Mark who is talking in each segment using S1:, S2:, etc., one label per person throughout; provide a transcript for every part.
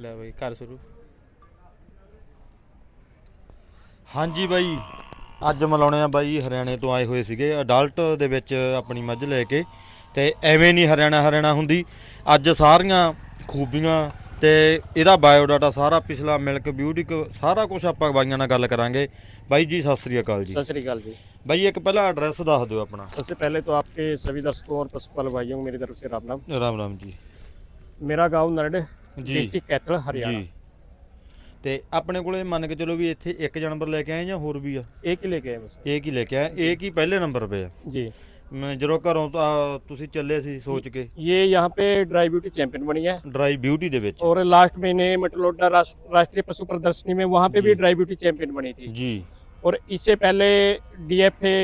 S1: ਲੈ ਬਈ ਕਰ ਸ਼ੁਰੂ
S2: ਹਾਂਜੀ ਬਾਈ ਅੱਜ ਮਿਲਾਉਣੇ ਆ ਬਾਈ ਹਰਿਆਣੇ ਤੋਂ ਆਏ ਹੋਏ ਸੀਗੇ ਅਡਲਟ ਦੇ ਵਿੱਚ ਆਪਣੀ ਮੱਝ ਲੈ ਕੇ ਤੇ ਐਵੇਂ ਨਹੀਂ ਹਰਿਆਣਾ ਹਰਿਆਣਾ ਹੁੰਦੀ ਅੱਜ ਸਾਰੀਆਂ ਖੂਬੀਆਂ ਤੇ ਇਹਦਾ ਬਾਇਓਡਾਟਾ ਸਾਰਾ ਪਿਛਲਾ ਮਿਲਕ ਬਿਊਟੀ ਸਾਰਾ ਕੁਝ ਆਪਾਂ ਬਾਈਆਂ ਨਾਲ ਗੱਲ ਕਰਾਂਗੇ ਬਾਈ ਜੀ ਸਤਿ ਸ੍ਰੀ ਅਕਾਲ ਜੀ
S3: सत श्रीकाल जी
S2: ਬਾਈ ਇੱਕ ਪਹਿਲਾਂ ਐਡਰੈਸ ਦੱਸ ਦਿਓ ਆਪਣਾ
S3: सबसे पहले तो आपके सभी दर्शकों और पशुपाल भाइयों को मेरी तरफ से राम राम
S2: ਰਾਮ ਰਾਮ ਜੀ
S3: मेरा गांव नरड
S2: जी।
S3: डिस्ट्रिक्ट कैथल हरियाणा
S2: ਜੀ ਤੇ ਆਪਣੇ ਕੋਲੇ ਮੰਨ ਕੇ ਚਲੋ ਵੀ ਇੱਥੇ ਇੱਕ ਜਾਨਵਰ ਲੈ ਕੇ ਆਏ ਜਾਂ ਹੋਰ ਵੀ ਆ
S3: एक ही लेके आए बस
S2: ਇਹ ਕੀ ਲੈ ਕੇ ਆਏ ਇਹ ਕੀ ਪਹਿਲੇ ਨੰਬਰ ਤੇ ਆ
S3: जी
S2: ਮੈਂ ਜਦੋਂ ਘਰੋਂ ਤਾਂ ਤੁਸੀਂ ਚੱਲੇ ਸੀ ਸੋਚ ਕੇ
S3: ये यहाँ पे ड्राई ब्यूटी चैंपियन बनी है
S2: ਡਰਾਈ ਬਿਊਟੀ ਦੇ ਵਿੱਚ
S3: और लास्ट महीने मटलोडा राष्ट्र- राष्ट्रीय पशु प्रदर्शनी में वहाँ पे भी ड्राई ब्यूटी चैंपियन बनी थी
S2: ਜੀ
S3: और इससे पहले डीएफए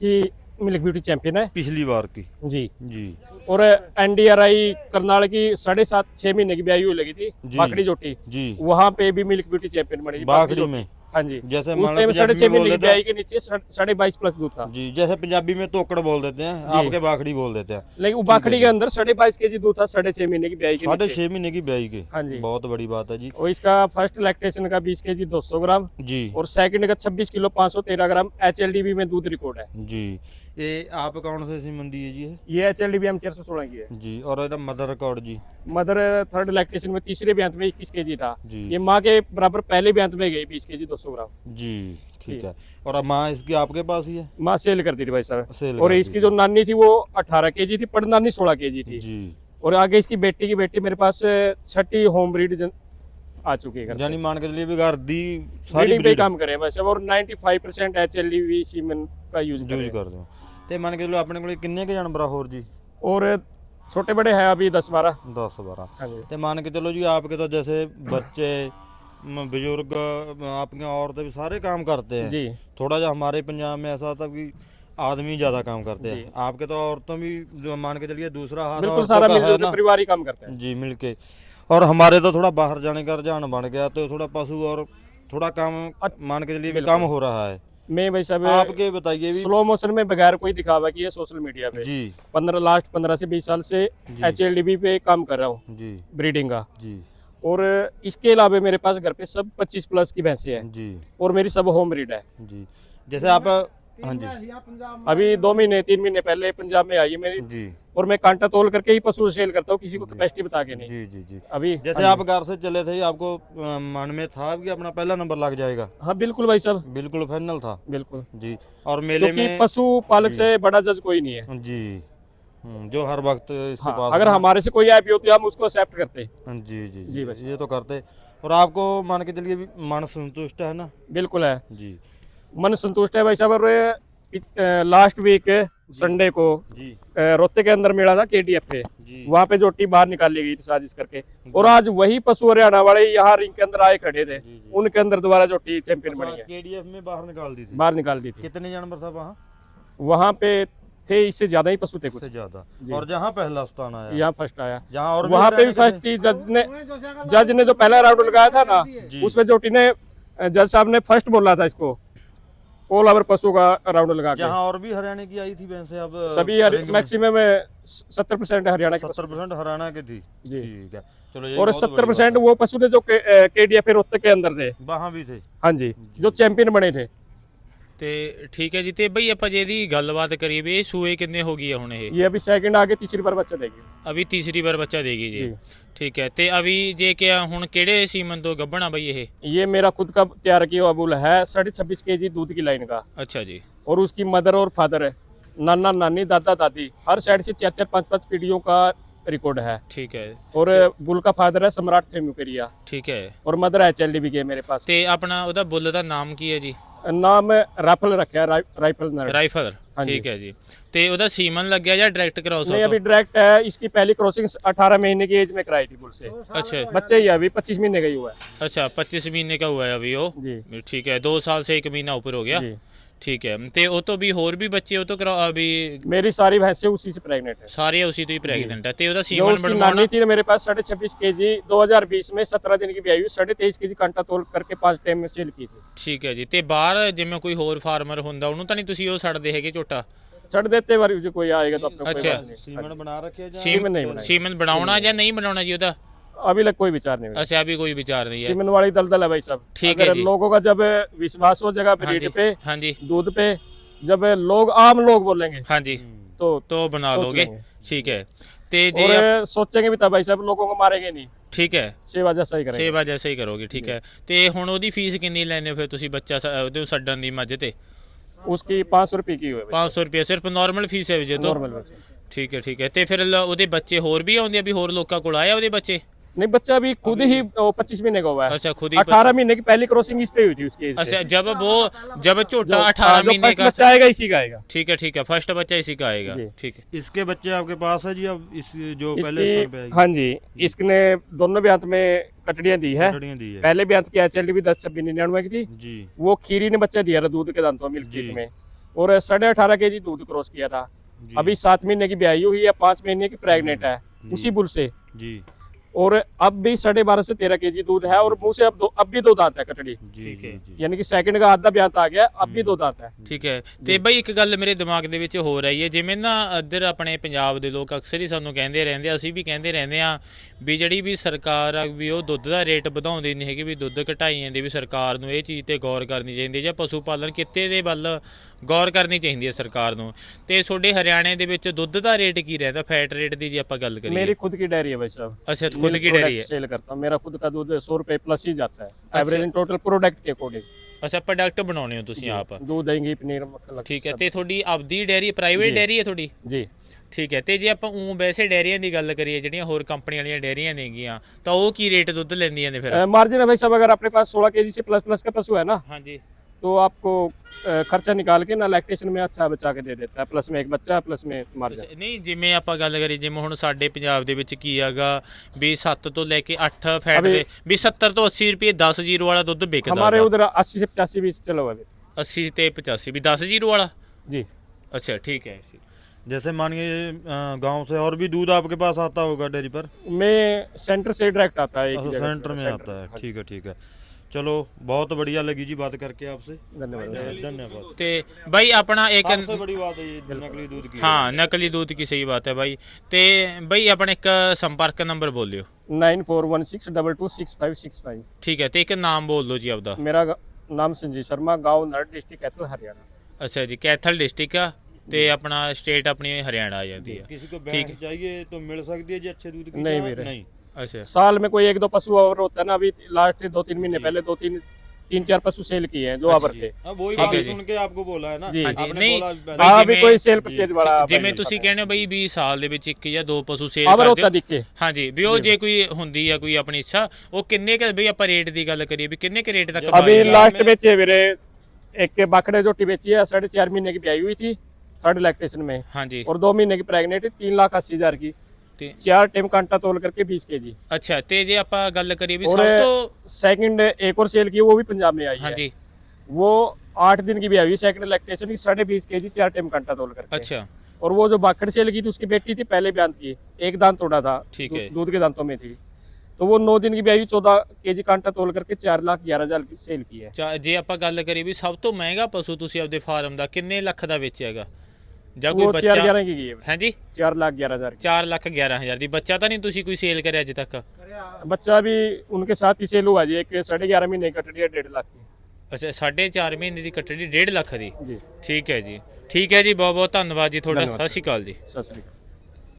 S3: की मिल्क ब्यूटी चैंपियन है
S2: ਪਿਛਲੀ ਵਾਰ ਕੀ
S3: जी
S2: ਜੀ
S3: और एनडीआरआई करनाल की साढ़े सात छह महीने की ब्याई हुई लगी थी। बाकड़ी जोटी
S2: जी।
S3: वहाँ पे भी मिल्क ब्यूटी चैंपियन बनी बाकड़ी
S2: में।
S3: हाँ जी।
S2: जैसे
S3: उस टाइम साढ़े छह महीने की ब्याई के नीचे साढ़े बाईस प्लस दूध था।
S2: जी जैसे पंजाबी में तोकड़ बोल देते हैं आपके बाखड़ी बोल देते हैं।
S3: लेकिन वो बाकड़ी के अंदर साढ़े बाईस के जी दूध था साढ़े छह महीने की ब्याई के
S2: साढ़े छह महीने की ब्याई के।
S3: हाँ जी।
S2: बहुत बड़ी बात है जी।
S3: और इसका फ़र्स्ट लैक्टेशन का बीस के जी दो सौ ग्राम।
S2: जी।
S3: और सेकंड का छब्बीस किलो पाँच सौ तेरह ग्राम एचएलडीबी में दूध रिकॉर्ड है।
S2: जी। ये आप कौन से है जी ये?
S3: H L D B M चार सौ सोलह की है।
S2: जी और मदर रिकॉर्ड तो जी।
S3: मदर थर्ड इलेक्ट्रेशन में तीसरे ब्यांत में इक्कीस के जी। था ये माँ के बराबर पहले ब्यांत में गई बीस के जी दो सौ ग्राम।
S2: जी ठीक है। और माँ इसकी आपके पास ही है?
S3: माँ सेल कर दी थी भाई साहब। और इसकी जो नानी थी वो अठारह के जी थी पड़ नानी सोलह के जी थी।
S2: जी।
S3: और आगे इसकी बेटी की बेटी मेरे पास छठी होम ब्रीड आ चुकी है
S2: यानी मान के चलिए घर दी सारी
S3: पे काम करे वैसे और 95 एच एल वी सीमेंट का यूज़
S2: यूज़
S3: कर
S2: दो। ਤੇ ਮੰਨ ਕੇ ਚਲੋ ਆਪਣੇ ਕੋਲੇ ਕਿੰਨੇ ਕੁ ਜਾਨਵਰ ਆ ਹੋਰ ਜੀ
S3: और छोटे बड़े हैं अभी 10 12
S2: 10 12
S3: हाँ जी
S2: ਤੇ ਮੰਨ ਕੇ ਚਲੋ ਜੀ आपके तो जैसे बच्चे म, बुजुर्ग म, आपकी औरतें भी सारे काम करते हैं
S3: जी
S2: थोड़ा जा हमारे पंजाब में ऐसा था कि आदमी ज्यादा काम करते
S3: जी।
S2: हैं आपके तो औरतों भी जो मान के चलिए दूसरा हाथ
S3: बिल्कुल
S2: औरतों
S3: सारा
S2: का है
S3: मिलजुल
S2: ना
S3: के परिवार ही काम करते हैं
S2: जी मिलके और हमारे तो थोड़ा बाहर जाने का रुझान बन गया तो थोड़ा पशु और थोड़ा काम मान के चलिए भी
S3: बिल्कुल।
S2: कम हो रहा है
S3: मैं भाई साहब
S2: आपके बताइए
S3: स्लो मोशन में बगैर कोई दिखावा किए सोशल मीडिया पे।
S2: जी।
S3: पंद्रह लास्ट पंद्रह से बीस साल से। एच पे काम कर रहा हूँ।
S2: जी।
S3: ब्रीडिंग का।
S2: जी।
S3: और इसके अलावा मेरे पास घर पे सब 25 प्लस की भैंसे हैं।
S2: जी।
S3: और मेरी सब होम ब्रीड है।
S2: जी। जैसे आप हाँ जी।
S3: अभी दो महीने तीन महीने पहले पंजाब में आई है मेरी।
S2: जी।
S3: और मैं कांटा तोल करके ही पशु सेल करता हूँ किसी को कैपेसिटी बता के नहीं।
S2: जी जी जी।
S3: अभी
S2: जैसे आप घर से चले थे आपको मन में था कि अपना पहला नंबर लग जाएगा?
S3: हाँ बिल्कुल भाई साहब।
S2: बिल्कुल फाइनल था।
S3: बिल्कुल।
S2: जी और मेले में
S3: पशु पालक से बड़ा जज कोई नहीं है।
S2: जी। हम्म, जो हर वक्त इसके
S3: हाँ,
S2: पास
S3: अगर हमारे से कोई आईपी होती है हम उसको एक्सेप्ट करते।
S2: हाँ, जी जी
S3: जी।
S2: जी ये तो करते। और आपको मान के चलिए मन संतुष्ट है ना?
S3: बिल्कुल है।
S2: जी।
S3: मन संतुष्ट है भाई साहब और लास्ट वीक संडे को
S2: जी।
S3: रोहते के अंदर मेला था केडीएफ पे।
S2: जी।
S3: वहाँ पे जोटी बाहर निकाली गई थी साजिश करके। और आज वही पशु हरियाणा वाले यहाँ रिंग के अंदर आए खड़े थे।
S2: जी, जी।
S3: उनके अंदर दोबारा जोटी चैंपियन बनी है।
S2: केडीएफ में बाहर निकाल दी थी।
S3: बाहर निकाल दी थी।
S2: कितने जानवर था वहाँ?
S3: वहाँ पे थे इससे ज़्यादा ही पशु थे कुछ।
S2: ज़्यादा। और जहाँ पहला स्थान आया?
S3: यहाँ फ़र्स्ट आया।
S2: जहाँ और
S3: वहाँ पे भी फ़र्स्ट थी जज ने जज ने जो पहला राउंड लगाया था ना
S2: जी।
S3: उसमें जोटी ने जज साहब ने फ़र्स्ट बोला था इसको। ऑल ओवर पशु का राउंड लगा के।
S2: जहाँ और भी हरियाणा की आई थी वैसे अब
S3: सभी मैक्सिमम सत्तर परसेंट हरियाणा के
S2: सत्तर परसेंट हरियाणा की थी।
S3: जी।
S2: ठीक है। चलो ये
S3: और सत्तर परसेंट वो पशु थे जो के डी एफ़ रोहतक के अंदर थे।
S2: वहाँ भी थे।
S3: हाँ जी। जो चैंपियन बने थे।
S1: ਤੇ ਠੀਕ ਹੈ ਜੀ ਤੇ ਬਈ ਆਪਾਂ ਜੇ ਇਹਦੀ ਗੱਲਬਾਤ ਕਰੀਏ ਵੀ ਇਹ ਸੂਏ ਕਿੰਨੇ ਹੋ ਗਈ ਆ ਹੁਣ ਇਹ
S3: ये अभी सेकंड आगे तीसरी बार बच्चा देगी
S1: ਅਭੀ ਤੀਸਰੀ ਵਾਰ ਬੱਚਾ ਦੇਗੀ ਜੀ
S3: जी
S1: ਠੀਕ ਹੈ ਤੇ ਅਭੀ ਜੇ ਕਿ ਹੁਣ ਕਿਹੜੇ ਸੀਮਨ ਤੋਂ ਗੱਭਣਾ ਬਈ ਇਹ
S3: ये मेरा खुद का तैयार किया हुआ बुल है साढ़े छब्बीस के जी दूध की लाइन का
S1: ਅੱਛਾ ਜੀ
S3: और उसकी मदर और फादर है नाना नानी दादा दादी हर साइड से चार चार पांच पांच पीढ़ियों का रिकॉर्ड है
S1: ਠੀਕ ਹੈ
S3: और बुल का फादर है सम्राट थेम्यूकेरिया
S1: ਠੀਕ ਹੈ
S3: और mother H L D B के मेरे पास
S1: ਤੇ ਆਪਣਾ ਉਹਦਾ ਬੁੱਲ ਦਾ ਨਾਮ ਕੀ ਹੈ ਜੀ
S3: ਨਾਮ ਰਾਈਫਲ ਰੱਖਿਆ ਰਾਈਫਲ ਨਾਲ राइफल जी।
S1: ठीक
S3: है जी
S1: तो ਉਹਦਾ ਸੀਮਨ ਲੱਗਿਆ ਜਾਂ ਡਾਇਰੈਕਟ ਕ੍ਰਾਸ
S3: नहीं अभी डायरेक्ट है इसकी पहली क्रॉसिंग 18 महीने की एज में कराई थी पुल से
S1: अच्छा जी।
S3: बच्चे ही है अभी 25 महीने का ही हुआ है
S1: अच्छा 25 महीने का हुआ है अभी वो
S3: जी
S1: ठीक है दो साल से एक महीना ऊपर हो गया
S3: जी
S1: ठीक है ते वो तो भी होर भी बच्चे हो तो करा अभी
S3: मेरी सारी भैंसें उसी से प्रेग्नेंट है
S1: सारे उसी तो ही प्रेग्नेंट है ते ਉਹਦਾ सीमन
S3: बनवाना थी मेरे पास साढ़े छब्बीस के जी दो हजार बीस में सत्रह दिन की ब्याई हुई साढ़े तेईस के जी कांटा तोल करके पांच टाइम में सेल की थी
S1: ਠੀਕ ਹੈ ਜੀ ਤੇ ਬਾਹਰ ਜਿਵੇਂ ਕੋਈ ਹੋਰ ਫਾਰਮਰ ਹੁੰਦਾ ਉਹਨੂੰ ਤਾਂ ਨਹੀਂ ਤੁਸੀਂ ਉਹ ਛੱਡਦੇ ਹੈਗੇ ਝੋਟਾ
S3: ਛੱਡ ਦੇਤੇ ਵਾਰੀ ਜੇ ਕੋਈ ਆਏਗਾ
S1: ਤਾਂ
S3: ਆਪਣੇ ਕੋਲ
S2: ਅੱਛਾ ਸੀਮਨ ਬਣਾ ਰੱਖਿਆ ਜਾਂ
S3: ਸੀਮਨ ਨਹੀਂ ਬਣਾਈ
S1: ਸੀਮਨ ਬਣਾਉਣਾ ਜਾਂ ਨਹੀਂ ਬਣਾਉਣਾ ਜੀ ਉਹਦਾ
S3: अभी तक कोई विचार नहीं हुआ
S1: अच्छा अभी कोई विचार नहीं है
S3: सीमेंट वाली दलदल है भाई साहब
S1: ठीक है
S3: अगर
S1: जी।
S3: लोगों का जब विश्वास हो जगह
S1: हाँ
S3: ब्रीड
S1: जी
S3: पे
S1: हाँ जी
S3: दूध पे जब लोग आम लोग बोलेंगे
S1: हाँ जी
S3: तो
S1: तो बना
S3: सोच
S1: लोगे
S3: लेंगे।
S1: ठीक है ਤੇ ਜੇ
S3: और
S1: ਆਪ-
S3: सोचेंगे भी तब भाई साहब लोगों को मारेंगे नहीं
S1: ਠੀਕ ਹੈ
S3: सेवा जैसा ही करेंगे
S1: ਸੇਵਾ ਜੈਸੇ ਹੀ ਕਰੋਗੇ ਠੀਕ ਹੈ ਤੇ ਹੁਣ ਉਹਦੀ ਫੀਸ ਕਿੰਨੀ ਲੈਣੇ ਫਿਰ ਤੁਸੀਂ ਬੱਚਾ ਸ- ਉਹਦੇ ਛੱਡਣ ਦੀ ਮੱਝ ਤੇ
S3: उसकी पाँच सौ रुपये की हुई है
S1: 500 ਰੁਪਏ ਸਿਰਫ ਨਾਰਮਲ ਫੀਸ ਹੈ ਜੇ ਤੋਂ
S3: नॉर्मल वैसे
S1: ਠੀਕ ਹੈ ਠੀਕ ਹੈ ਤੇ ਫਿਰ ਲ- ਉਹਦੇ ਬੱਚੇ ਹੋਰ ਵੀ ਆਉਂਦੇ ਆ ਵੀ ਹੋਰ ਲੋਕਾਂ ਕੋਲ ਆਇਆ ਉਹਦੇ ਬੱਚੇ
S3: नहीं बच्चा अभी खुद ही पच्चीस महीने का हुआ है।
S1: अच्छा खुद ही
S3: अठारह महीने की पहली क्रॉसिंग इस पे हुई थी उसकी
S1: अच्छा जब वो जब छोटा
S3: हाँ,
S1: 18
S3: जो
S1: महीने का
S3: बच्चा आएगा इसी का आएगा।
S1: ठीक है ठीक है फ़र्स्ट बच्चा इसी का आएगा। ठीक है।
S2: इसके बच्चे आपके पास है जी अब इस जो पहले
S3: हाँ जी? इसने दोनों ब्यांत में कटड़ियाँ दी है।
S2: कटड़ियाँ दी है।
S3: पहले ब्यांत की एच भी दस छब्बीस निन्यानवे की थी। वो खीरी ने बच्चा दिया था दूध के दांतों मिल्क
S2: जी।
S3: में। और साढ़े अठारह के जी दूध क्रॉस किया था। अभी सात महीने की ब्याई हुई है पाँच महीने की प्रेग्नेंट है। उसी बुल से।
S2: जी।
S3: और अब भी साढ़े बारह से तेरह के जी दूध है और मुंह से अब दो अब भी दो दांत है कटड़ी
S2: जी
S1: ठीक है।
S2: जी जी
S3: यानी कि सेकंड का आधा ब्यांत आ गया अब भी दो दांत है
S1: ਠੀਕ ਹੈ ਤੇ ਬਈ ਇੱਕ ਗੱਲ ਮੇਰੇ ਦਿਮਾਗ ਦੇ ਵਿੱਚ ਹੋ ਰਹੀ ਹੈ ਜਿਵੇਂ ਨਾ ਇੱਧਰ ਆਪਣੇ ਪੰਜਾਬ ਦੇ ਲੋਕ ਅਕਸਰ ਹੀ ਸਾਨੂੰ ਕਹਿੰਦੇ ਰਹਿੰਦੇ ਆ, ਅਸੀਂ ਵੀ ਕਹਿੰਦੇ ਰਹਿੰਦੇ ਆ ਵੀ ਜਿਹੜੀ ਵੀ ਸਰਕਾਰ ਆ ਵੀ ਉਹ ਦੁੱਧ ਦਾ ਰੇਟ ਵਧਾਉਂਦੀ ਨਹੀਂ ਹੈਗੀ ਵੀ ਦੁੱਧ ਘਟਾਈ ਜਾਂਦੀ ਵੀ ਸਰਕਾਰ ਨੂੰ ਇਹ ਚੀਜ਼ ਤੇ ਗੌਰ ਕਰਨੀ ਚਾਹੀਦੀ ਹੈ ਜਾਂ ਪਸ਼ੂ ਪਾਲਣ ਕਿੱਤੇ ਦੇ ਵੱਲ ਗੌਰ ਕਰਨੀ ਚਾਹੀਦੀ ਹੈ ਸਰਕਾਰ ਨੂੰ ਤੇ ਤੁਹਾਡੇ ਹਰਿਆਣੇ ਦੇ ਵਿੱਚ ਦੁੱਧ ਦਾ ਰੇਟ ਕੀ ਰਹਿੰਦਾ ਫੈਟ ਰੇਟ ਦੀ ਜੇ ਆਪਾਂ ਗੱਲ
S3: मेरी
S1: ਕਰੀਏ
S3: खुद की डेयरी है भाई साहब
S1: ਅੱਛा खुद की डेयरी है
S3: सेल करता हूँ मेरा खुद का दूध सौ रुपए प्लस ही जाता है एवरेज इन टोटल प्रोडक्ट के अकॉर्डिंग
S1: ਅੱਛਾ ਪ੍ਰੋਡਕਟ ਬਣਾਉਣੇ ਹੋ ਤੁਸੀਂ ਆਪ
S3: दूध दही पनीर मक्खन लस्सी
S1: ਠੀਕ ਹੈ
S3: सब।
S1: ਤੇ ਤੁਹਾਡੀ ਆਪਦੀ ਡੈਰੀ ਪ੍ਰਾਈਵੇਟ
S3: ਜੀ।
S1: ਡੈਰੀ ਹੈ ਤੁਹਾਡੀ
S3: जी
S1: ਠੀਕ ਹੈ ਤੇ ਜੇ ਆਪਾਂ ਉਂ ਵੈਸੇ ਡੈਰੀਆਂ ਦੀ ਗੱਲ ਕਰੀਏ ਜਿਹੜੀਆਂ ਹੋਰ ਕੰਪਨੀ ਵਾਲੀਆਂ ਡੈਰੀਆਂ ਨੇਗੀਆਂ ਤਾਂ ਉਹ ਕੀ ਰੇਟ ਦੁੱਧ ਲੈਂਦੀਆਂ ਨੇ ਫਿਰ
S3: मार्जिन है भाई साहब अगर अपने पास सोलह के से प्लस प्लस का पशु है ना
S1: ਹਾਂਜੀ
S3: तो आपको अ, खर्चा निकाल के ना लैक्टेशन में अच्छा बचा के दे देता है प्लस में एक बच्चा प्लस में मार्जिन
S1: ਨਹੀਂ ਜਿਵੇਂ ਆਪਾਂ ਗੱਲ ਕਰੀਏ ਜਿਵੇਂ ਹੁਣ ਸਾਡੇ ਪੰਜਾਬ ਦੇ ਵਿੱਚ ਕੀ ਹੈਗਾ ਵੀ 7 ਤੋਂ ਲੈ ਕੇ 8 ਫੈਟ
S3: ਅਬੇ-
S1: ਦੇ ਵੀ 70 ਤੋਂ 80 ਰੁਪਏ 10 ਜੀਰੋ ਵਾਲਾ ਦੁੱਧ ਵਿਕਦਾ
S3: हमारे
S1: ਗਾ।
S3: उधर अस्सी से पचासी भी चलो अभी
S1: 80 ਤੇ 85 ਵੀ 10 ਜੀਰੋ ਵਾਲਾ
S3: जी
S1: ਅੱਛਾ ਠੀਕ ਹੈ
S2: जैसे मानिए अ, गांव से और भी दूध आपके पास आता होगा डेयरी पर
S3: में सेंटर से डायरेक्ट आता है एक ही
S2: अच्छा
S3: जगह से,
S2: सेंटर में
S3: सेंटर
S2: आता है
S3: हाँ जी,
S2: ठीक है ठीक है चलो बहुत बढ़िया लगी जी बात करके आपसे
S3: धन्यवाद
S2: धन्यवाद
S1: ਤੇ ਬਾਈ ਆਪਣਾ ਇੱਕ
S2: सबसे बड़ी बात है ये नकली दूध की
S1: ਹਾਂ ਨਕਲੀ ਦੁੱਧ ਕੀ ਸਹੀ ਬਾਤ ਹੈ ਬਾਈ ਤੇ ਬਾਈ ਆਪਣਾ ਇੱਕ ਸੰਪਰਕ number ਬੋਲਿਓ
S3: nine four one six double two six five six five
S1: ਠੀਕ ਹੈ ਤੇ ਇੱਕ ਨਾਮ ਬੋਲ ਦਿਓ ਜੀ ਆਪਦਾ
S3: मेरा ग- नाम संजीव शर्मा गांव नर डिस्ट्रिक्ट कैथल हरियाणा
S1: ਅੱਛਾ ਜੀ ਕੈਥਲ ਡਿਸਟ੍ਰਿਕਟ ਆ ਤੇ ਆਪਣਾ ਸਟੇਟ ਆਪਣੀ ਹਰਿਆਣਾ आ जाती है
S2: किसी को
S1: ठीक
S2: भैंस चाहिए तो मिल सकती है जी अच्छे दूध की
S3: नहीं
S2: या
S3: मेरे।
S2: नहीं
S1: अच्छा
S3: साल में कोई एक दो पशु और होता है ना अभी लास्ट दो तीन महीने पहले दो तीन तीन चार पशु सेल किए हैं जो
S1: अच्छा
S3: आवर
S1: जी।
S3: थे
S2: हाँ वही
S1: ठीक
S2: बात
S1: है जी।
S2: सुन के आपको बोला है ना
S3: जी।
S1: हाँ जी,
S2: आपने
S1: नहीं,
S2: बोला
S1: भाई
S2: पहले।
S3: हाँ
S1: जिमें-
S3: अभी कोई सेल
S2: जी,
S3: परचेज बड़ा
S1: ਜਿਵੇਂ ਤੁਸੀਂ ਕਹਿੰਦੇ ਹੋ ਬਈ 20 ਸਾਲ ਦੇ ਵਿੱਚ ਇੱਕ ਜਾਂ ਦੋ ਪਸ਼ੂ ਸੇਲ
S3: आवर
S1: ਕਰਦੇ
S3: होता
S1: ਹੋ
S3: दिखे
S1: ਹਾਂਜੀ ਵੀ ਉਹ
S3: ਜੀ।
S1: ਜੇ ਕੋਈ ਹੁੰਦੀ ਆ ਕੋਈ ਆਪਣੀ ਇੱਛਾ ਉਹ ਕਿੰਨੇ ਕ ਬਈ ਆਪਾਂ ਰੇਟ ਦੀ ਗੱਲ ਕਰੀਏ ਵੀ ਕਿੰਨੇ ਕ ਰੇਟ ਤੱਕ
S2: अभी
S3: अभी
S1: ਬਾਈ
S3: लास्ट
S2: में-
S3: बेचे मेरे एक के बाकड़े जोटी बेची है साढ़े चार महीने की ब्याई हुई थी साढ़े लैक्टेशन में
S1: ਹਾਂਜੀ
S3: और दो महीने की प्रेग्नेंट तीन लाख अस्सी हजार की
S1: ਤੇ
S3: चार टेम कांटा तोल करके बीस के जी
S1: ਅੱਛਾ ਤੇ ਜੇ ਆਪਾਂ ਗੱਲ ਕਰੀਏ ਵੀ
S3: और
S1: ਸਭ ਤੋਂ
S3: सेकंड एक और सेल की वो भी पंजाब में आई है
S1: ਹਾਂਜੀ
S3: वो आठ दिन की ब्याई हुई सेकंड लैक्टेशन की साढ़े बीस के जी चार टेम कांटा तोल करके
S1: ਅੱਛਾ
S3: और वो जो बाकड़ सेल की थी उसकी बेटी थी पहले ब्यांत की एक दांत तोड़ा था
S1: ठीक
S3: दू-
S1: है।
S3: दूध के दांतों में थी तो वो नौ दिन की ब्याई चौदह के जी कांटा तोल करके चार लाख ग्यारह हजार की सेल की है
S1: ਚਾ- ਜੇ ਆਪਾਂ ਗੱਲ ਕਰੀਏ ਵੀ ਸਭ ਤੋਂ ਮਹਿੰਗਾ ਪਸ਼ੂ ਤੁਸੀਂ ਆਪਦੇ ਫਾਰਮ ਦਾ ਕਿੰਨੇ ਲੱਖ ਦਾ ਵੇਚਿਆਗਾ ਜਾਂ ਕੋਈ
S3: वो चार
S1: ਬੱਚਾ
S3: ग्यारह की की है
S1: ਹਾਂਜੀ
S3: चार लाख ग्यारह हजार की
S1: 4 ਲੱਖ 11 ਹਜ਼ਾਰ ਦੀ ਬੱਚਾ ਤਾਂ ਨਹੀਂ ਤੁਸੀਂ ਕੋਈ ਸੇਲ ਕਰਿਆ ਅਜੇ ਤੱਕ
S3: बच्चा भी उनके साथ ही सेल हुआ जी एक साढ़े ग्यारह महीने का कटड़ी है डेढ़ लाख की
S1: ਅੱਛਾ 4.5 ਮਹੀਨੇ ਦੀ ਕੱਟੜੀ 1.5 ਲੱਖ ਦੀ
S3: जी
S1: ਠੀਕ ਹੈ ਜੀ ਠੀਕ ਹੈ ਜੀ ਬਹੁਤ ਬਹੁਤ ਧੰਨਵਾਦ ਜੀ ਤੁਹਾਡਾ
S3: ਧੰਨਵਾਦ
S1: ਸਤਿ ਸ਼੍ਰੀ ਅਕਾਲ ਜੀ
S3: सत श्रीकाल